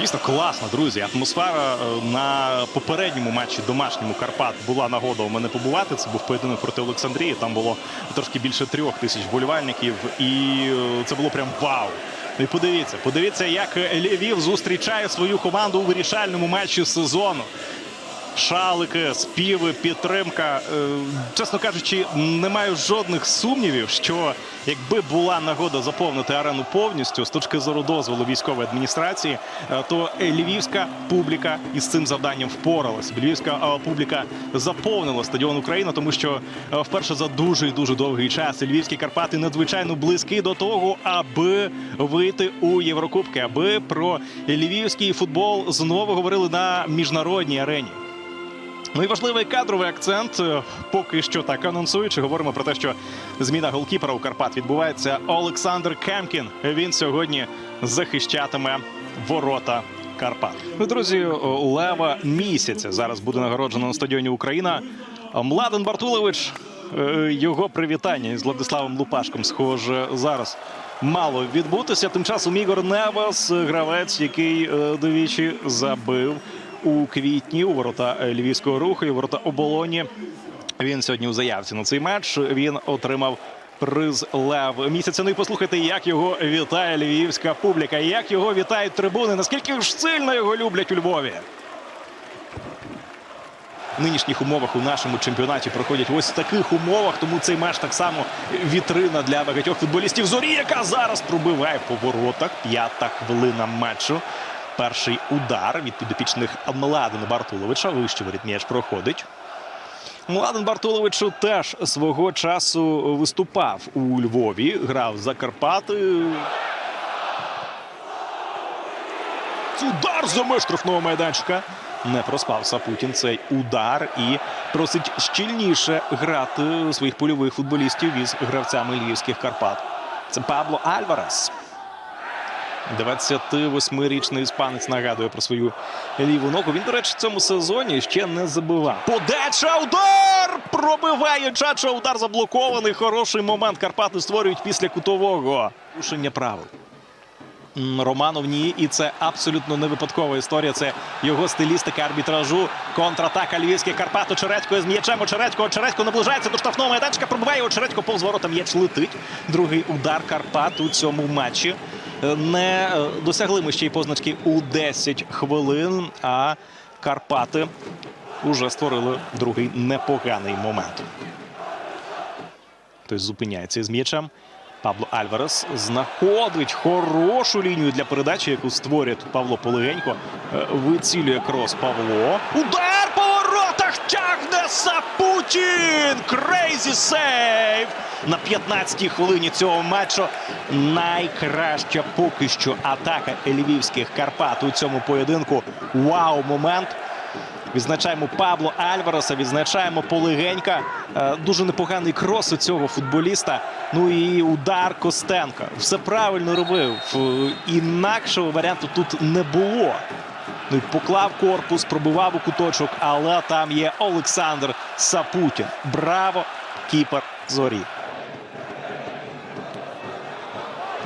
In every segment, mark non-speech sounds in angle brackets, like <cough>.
Дійсно класно, друзі. Атмосфера е, на попередньому матчі домашньому Карпат була нагода у мене побувати. Це був поєдинок проти Олександрії. Там було трошки більше трьох тисяч болівальників, і е, це було прям вау. Ну і подивіться, подивіться, як Львів зустрічає свою команду у вирішальному матчі сезону. Шалики, співи, підтримка. Е, Чесно кажучи, не маю жодних сумнівів, що якби була нагода заповнити арену повністю з точки зору дозволу військової адміністрації, е, то львівська публіка із цим завданням впоралась. Львівська е, публіка заповнила стадіон Україна, тому що вперше за дуже і дуже довгий час львівські Карпати надзвичайно близькі до того, аби вийти у Єврокубки, аби про львівський футбол знову говорили на міжнародній арені. Ну і важливий кадровий акцент. Е, Поки що так анонсуючи, говоримо про те, що зміна голкіпера у Карпат відбувається. Олександр Кемкін. Він сьогодні захищатиме ворота Карпат. Ну, друзі, лева місяця зараз буде нагороджено на стадіоні Україна. Младен Бартулович. е, Його привітання із Владиславом Лупашком, схоже, зараз мало відбутися. Тим часом Ігор Невас, гравець, який е, двічі забив у квітні у ворота е, львівського руху і ворота оболоні. Він сьогодні у заявці на цей матч. Він отримав приз Лев місяця. Ну і послухайте, як його вітає львівська публіка, як його вітають трибуни. Наскільки ж сильно його люблять у Львові. В нинішніх умовах у нашому чемпіонаті проходять ось в таких умовах. Тому цей матч так само вітрина для багатьох футболістів. Зорі, яка зараз пробиває по воротах. П'ята хвилина матчу. Перший удар від підопічних Младена Бартуловича. Вище воріт м'яч проходить. Младен Бартуловичу теж свого часу виступав у Львові, грав за Карпати. Удар за меж штрафного майданчика. Не проспав Сапутін цей удар і просить щільніше грати своїх польових футболістів із гравцями львівських Карпат. Це Пабло Альварес. 28-річний іспанець нагадує про свою ліву ногу. Він, до речі, в цьому сезоні ще не забивав. Подача удар! Пробиває Чача. Удар заблокований. Хороший момент. Карпати створюють після кутового. Рушення правил. Романов ні, і це абсолютно не випадкова історія. Це його стилістика арбітражу. Контратака львівських Карпат. Очередько з м'ячем. Очередько. Очередько наближається до штрафного майданчика. Пробиває Очередько повз ворота. М'яч летить. Другий удар Карпат у цьому матчі. Е, Не е, досягли ми ще й позначки у 10 хвилин. А Карпати вже створили другий непоганий момент. Хтось зупиняється із м'ячем. Пабло Альварес знаходить хорошу лінію для передачі, яку створює тут Павло Полегенько. Е, Вицілює крос Павло. Удар Сапутін! Крейзі сейв! На 15-й хвилині цього матчу найкраща поки що атака львівських Карпат у цьому поєдинку. Вау, момент! Відзначаємо Пабло Альвареса, відзначаємо Полегенька. Е, Дуже непоганий крос у цього футболіста. Ну і удар Костенка. Все правильно робив. Інакшого варіанту тут не було. Ну і поклав корпус, пробивав у куточок, але там є Олександр Сапутін. Браво! Кіпер зорі.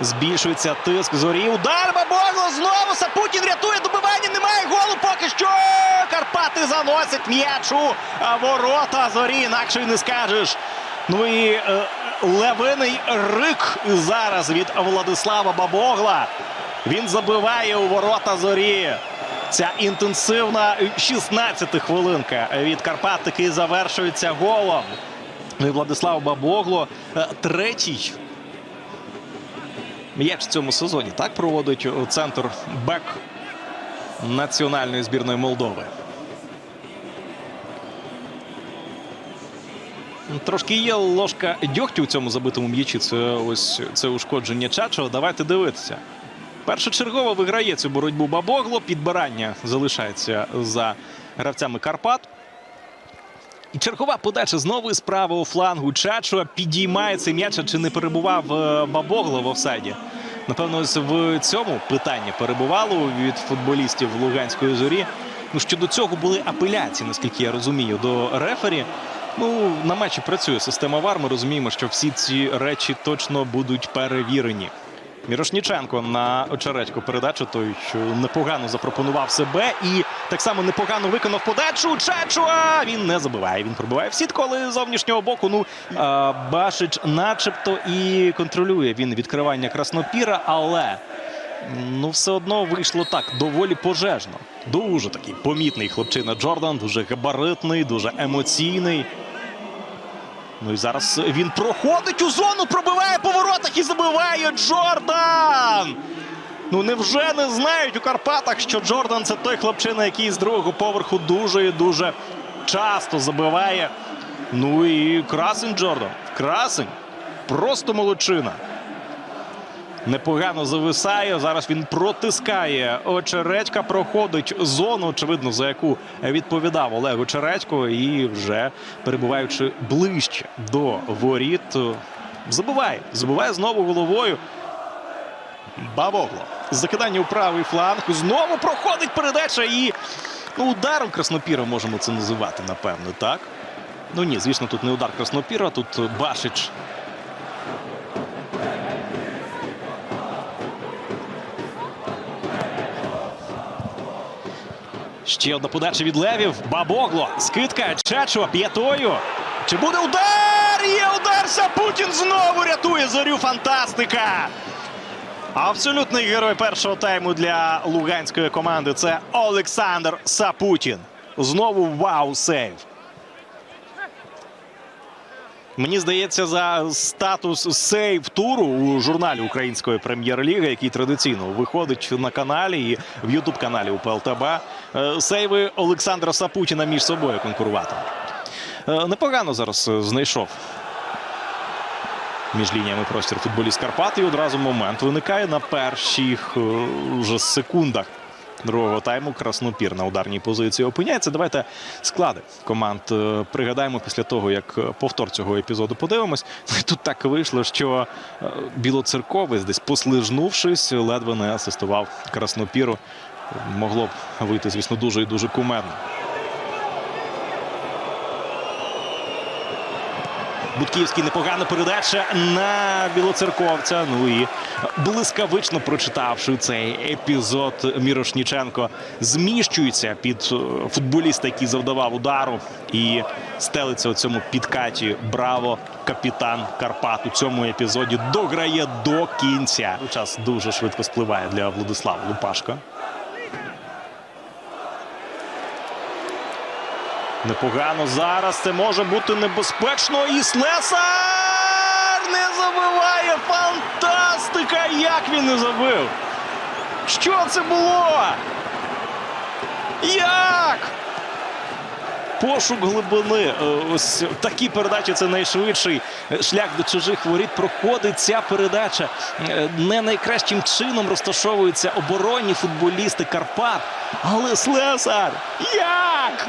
Збільшується тиск зорі. Удар Бабогло знову Сапутін рятує добивання. Немає голу поки що. Карпати заносять м'яч у ворота зорі. Інакше й не скажеш. Ну і е, левиний рик зараз від Владислава Бабогла. Він забиває у ворота зорі. Ця інтенсивна 16 хвилинка від Карпат таки завершується голом. Ну і Владислав Бабогло е, третій М'яч в цьому сезоні так проводить центр бек національної збірної Молдови. Трошки є ложка дьогтю у цьому забитому м'ячі. Це ось це ушкодження Чачо. Давайте дивитися. Першочергово виграє цю боротьбу Бабогло. Підбирання залишається за гравцями Карпат. І чергова подача знову з правого флангу. Чачо підіймає цей м'яч, чи не перебував е, Бабогло в офсайді. Напевно, ось в цьому питання перебувало від футболістів Луганської зорі. Ну, щодо цього були апеляції, наскільки я розумію, до рефері. Ну, на матчі працює система ВАР. Ми розуміємо, що всі ці речі точно будуть перевірені. Мірошніченко на очередьку передачу. Той що непогано запропонував себе і так само непогано виконав подачу. Чачуа він не забиває. Він пробиває в сітку, але з зовнішнього боку. Ну Башич, начебто, і контролює він відкривання краснопіра, але ну все одно вийшло так доволі пожежно. Дуже такий помітний хлопчина Джордан, дуже габаритний, дуже емоційний. Ну і зараз він проходить у зону, пробиває по воротах і забиває Джордан. Ну невже не знають у Карпатах, що Джордан це той хлопчина, який з другого поверху дуже і дуже часто забиває. Ну і красень Джордан. Красень. Просто молодчина. Непогано зависає. Зараз він протискає. Очередька проходить зону, очевидно, за яку відповідав Олег Очередько. І вже перебуваючи ближче до воріт, забиває. Забиває знову головою. Бавогло. Закидання у правий фланг. Знову проходить передача і ну, ударом Краснопіра можемо це називати, напевно, так? Ну ні, звісно, тут не удар Краснопіра, тут Башич Ще одна подача від Левів. Бабогло. Скидка. Чачо п'ятою. Чи буде удар? Є удар! Сапутін знову рятує зорю. Фантастика! Абсолютний герой першого тайму для луганської команди. Це Олександр Сапутін. Знову вау сейв. Мені здається, за статус сейв туру у журналі Української прем'єр-ліги, який традиційно виходить на каналі і в Ютуб каналі УПЛТБ, сейви Олександра Сапутіна між собою конкурувати. Е, Непогано зараз е, знайшов між лініями простір футболіст Карпат. І одразу момент виникає на перших е, вже секундах другого тайму. Краснопір на ударній позиції опиняється. Давайте склади команд е, пригадаємо після того, як е, повтор цього епізоду подивимось. <laughs> Тут так вийшло, що е, білоцерковець, десь послижнувшись, ледве не асистував Краснопіру. Могло б вийти, звісно, дуже і дуже кумедно. Будківський непогана передача на білоцерковця. Ну і блискавично прочитавши цей епізод, Мірошніченко зміщується під е, футболіста, який завдавав удару, і стелиться у цьому підкаті. Браво! Капітан Карпат у цьому епізоді дограє до кінця. Час дуже швидко спливає для Владислава Лупашка. Непогано зараз це може бути небезпечно. І Слесар не забиває. Фантастика! Як він не забив? Що це було? Як? Пошук глибини. Е, Ось такі передачі це найшвидший шлях до чужих воріт. Проходить ця передача. Е, Не найкращим чином розташовуються оборонні футболісти Карпат. Але Слесар! Як?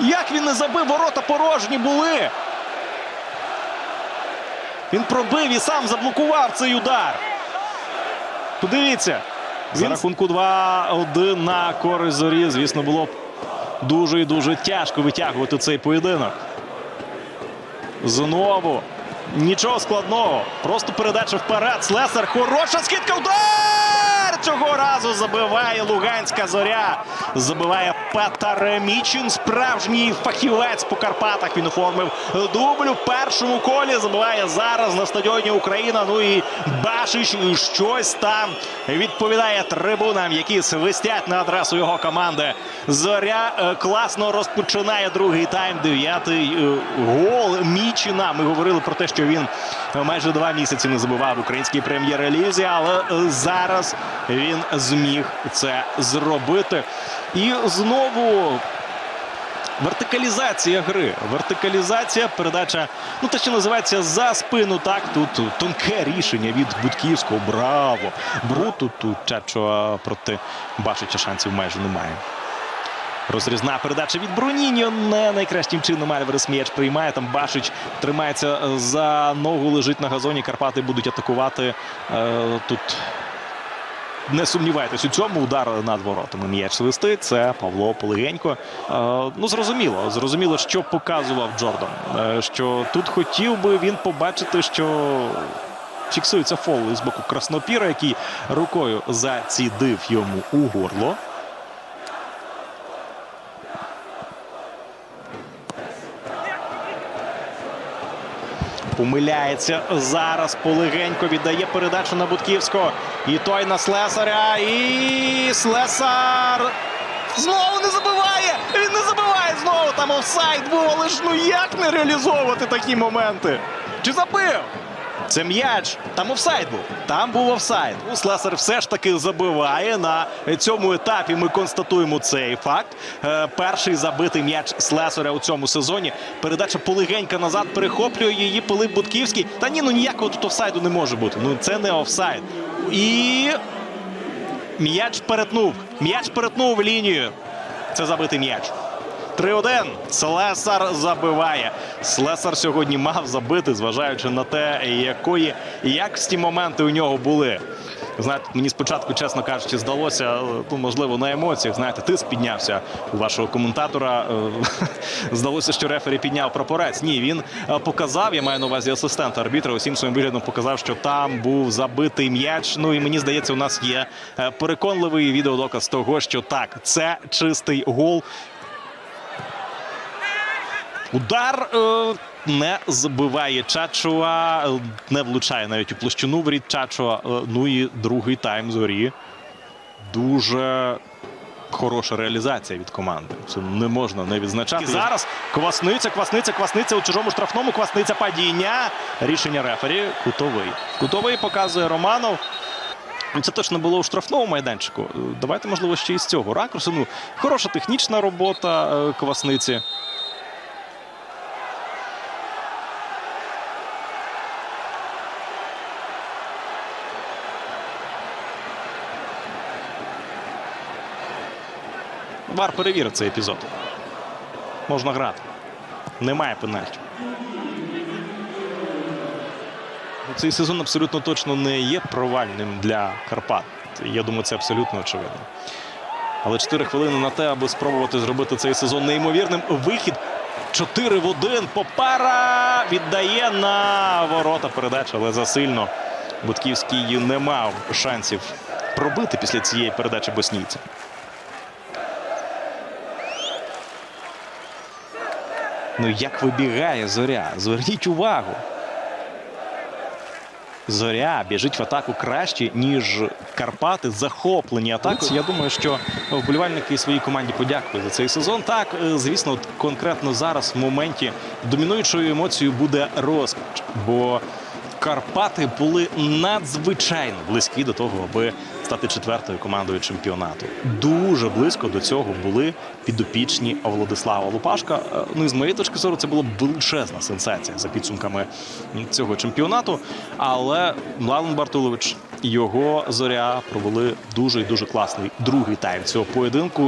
Як він не забив, ворота порожні були. Він пробив і сам заблокував цей удар. Подивіться. За Він- рахунку 2-1 на користь зорі. Звісно, було б дуже і дуже тяжко витягувати цей поєдинок. Знову. Нічого складного. Просто передача вперед. Слесар. Хороша скидка. Удар! Цього разу забиває Луганська зоря. Забиває Патаремічин. Справжній фахівець по Карпатах. Він оформив дублю першому колі. Забиває зараз на стадіоні Україна. Ну і Башич щось там відповідає трибунам, які свистять на адресу його команди. Зоря е, класно розпочинає другий тайм. Дев'ятий е, гол Мічина. Ми говорили про те, що він майже два місяці не забивав в українській прем'єр-лізі, але е, зараз він зміг це зробити. І знову Вертикалізація гри. Вертикалізація, передача, ну те, що називається за спину. Так, тут тонке рішення від Будківського. Браво! Бруту тут Чачо проти Башича шансів майже немає. Розрізна передача від Бруніньо. Не найкращим чином Альварес м'яч приймає. Там Башич тримається за ногу, лежить на газоні. Карпати будуть атакувати. Е, тут не сумнівайтесь у цьому удар над воротами. М'яч свисти. Це Павло Полегенько. Е, ну зрозуміло, зрозуміло, що показував Джордан. Е, що тут хотів би він побачити, що Фіксується фол з боку Краснопіра, який рукою зацідив йому у горло. Помиляється зараз. Полегенько віддає передачу на Будківського. І той на Слесаря. І Слесар знову не забиває. Він не забиває знову. Там офсайд був. Але ж ну як не реалізовувати такі моменти? Чи забив? Це м'яч. Там офсайд був. Там був офсайд. Слесар все ж таки забиває. На цьому етапі ми констатуємо цей факт. Е, перший забитий м'яч Слесаря у цьому сезоні. Передача полегенька назад перехоплює її Пилип Будківський. Та ні, ну ніякого тут офсайду не може бути. Ну це не офсайд. І м'яч перетнув. М'яч перетнув лінію. Це забитий м'яч. 3-1. Слесар забиває. Слесар сьогодні мав забити, зважаючи на те, якої якісні моменти у нього були. Знаєте, мені спочатку, чесно кажучи, здалося, ну, можливо, на емоціях. Знаєте, тиск піднявся у вашого коментатора. Е, <laughs> Здалося, що рефері підняв прапорець. Ні, він е, показав, я маю на увазі асистента арбітра, усім своїм виглядом показав, що там був забитий м'яч. Ну і мені здається, у нас є е, переконливий відеодоказ того, що так, це чистий гол. Удар е, не забиває Чачуа, е, не влучає навіть у площину воріт Чачуа. Е, ну і другий тайм зорі. Дуже хороша реалізація від команди. Це не можна не відзначати. І зараз квасниця, квасниця, квасниця у чужому штрафному, квасниця падіння. Рішення рефері. Кутовий. Кутовий показує Романов. Це точно було у штрафному майданчику. Давайте, можливо, ще із цього ракурсу. Ну, хороша технічна робота е, квасниці. Вар перевірив цей епізод. Можна грати. Немає пенальті. Цей сезон абсолютно точно не є провальним для Карпат. Я думаю, це абсолютно очевидно. Але 4 хвилини на те, аби спробувати зробити цей сезон неймовірним. Вихід 4 в 1. Попара віддає на ворота передача, але засильно. Будківський не мав шансів пробити після цієї передачі боснійця. Ну як вибігає зоря? Зверніть увагу. Зоря біжить в атаку краще, ніж Карпати захоплені атакою. Я думаю, що вболівальники своїй команді подякують за цей сезон. Так, е, звісно, конкретно зараз в моменті домінуючою емоцією буде розпач, бо Карпати були надзвичайно близькі до того, аби стати четвертою командою чемпіонату. Дуже близько до цього були підопічні Владислава Лупашка. Е, Ну і з моєї точки зору, це була величезна сенсація за підсумками цього чемпіонату. Але Млан Бартулович і його зоря провели дуже і дуже класний другий тайм цього поєдинку.